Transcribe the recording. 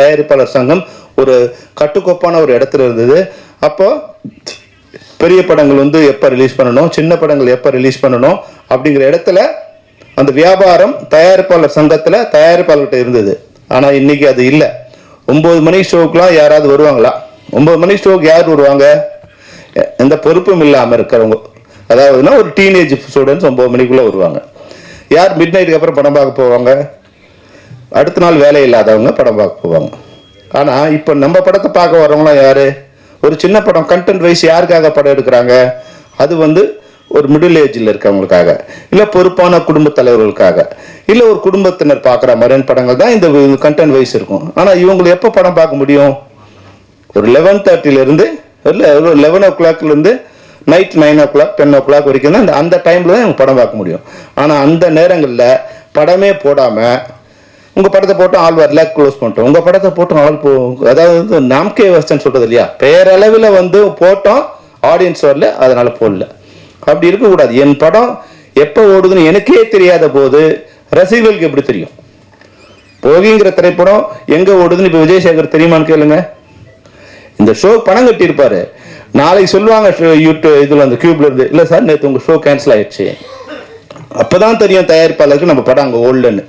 தயாரிப்பாளர் சங்கம் ஒரு கட்டுக்கோப்பான ஒரு இடத்துல இருந்தது. அப்போ பெரிய படங்கள் வந்து எப்போ ரிலீஸ் பண்ணணும் சின்ன படங்கள் எப்போ ரிலீஸ் பண்ணணும் அப்படிங்கிற இடத்துல அந்த வியாபாரம் தயாரிப்பாளர் சங்கத்தில் தயாரிப்பாளர்கிட்ட இருந்தது. ஆனால் இன்னைக்கு அது இல்லை. ஒம்பது மணி ஷோக்கெலாம் யாராவது வருவாங்களா? ஒம்பது மணி ஷோக்கு யார் வருவாங்க? எந்த பொறுப்பும் இல்லாமல் இருக்கிறவங்க. அதாவதுன்னா ஒரு டீனேஜ் ஸ்டூடெண்ட்ஸ் ஒம்பது மணிக்குள்ளே வருவாங்க. யார் மிட் நைட்டுக்கு அப்புறம் படம் பார்க்க போவாங்க? அடுத்த நாள் வேலை இல்லாதவங்க படம் பார்க்க போவாங்க. ஆனால் இப்போ நம்ம படத்தை பார்க்க வரவங்களாம் யார்? ஒரு சின்ன படம் கண்டென்ட் வைஸ் யாருக்காக படம் எடுக்கிறாங்க? அது வந்து ஒரு மிடில் ஏஜில் இருக்கவங்களுக்காக இல்லை பொறுப்பான குடும்ப தலைவர்களுக்காக இல்லை ஒரு குடும்பத்தினர் பார்க்குற மாதிரியான படங்கள் தான் இந்த கண்டென்ட் வைஸ் இருக்கும். ஆனால் இவங்களை எப்போ படம் பார்க்க முடியும்? ஒரு லெவன் தேர்ட்டிலேருந்து இல்லை ஒரு லெவன் ஓ கிளாக்லேருந்து night nine o'clock ten o'clock வரைக்கும் தான் அந்த- அந்த டைமில் தான் இவங்க படம் பார்க்க முடியும். ஆனால் அந்த நேரங்களில் படமே போடாமல் உங்கள் படத்தை போட்டு ஆள் வரல க்ளோஸ் பண்ணிட்டோம். உங்கள் படத்தை போட்டு ஆள் போ அதாவது வந்து நாம்கே வசன் சொல்கிறது இல்லையா? பேரளவில் வந்து போட்டோம் ஆடியன்ஸ் வரல அதனால் போடல. அப்படி இருக்கக்கூடாது. என் படம் எப்போ ஓடுதுன்னு எனக்கே தெரியாத போது ரசிகர்களுக்கு எப்படி தெரியும்? போகிங்கிற திரைப்படம் எங்கே ஓடுதுன்னு இப்போ விஜயசேகர் தெரியுமான்னு கேளுங்க. இந்த ஷோ பணம் கட்டியிருப்பாரு. நாளைக்கு சொல்லுவாங்க ஷோ- யூடியூப் இதில் அந்த கியூப்ல இருந்து இல்லை சார் நேற்று உங்கள் ஷோ கேன்சல் ஆயிடுச்சு. அப்போதான் தெரியும் தயாரிப்பாளருக்கு நம்ம படம் அங்கே ஓடலன்னு.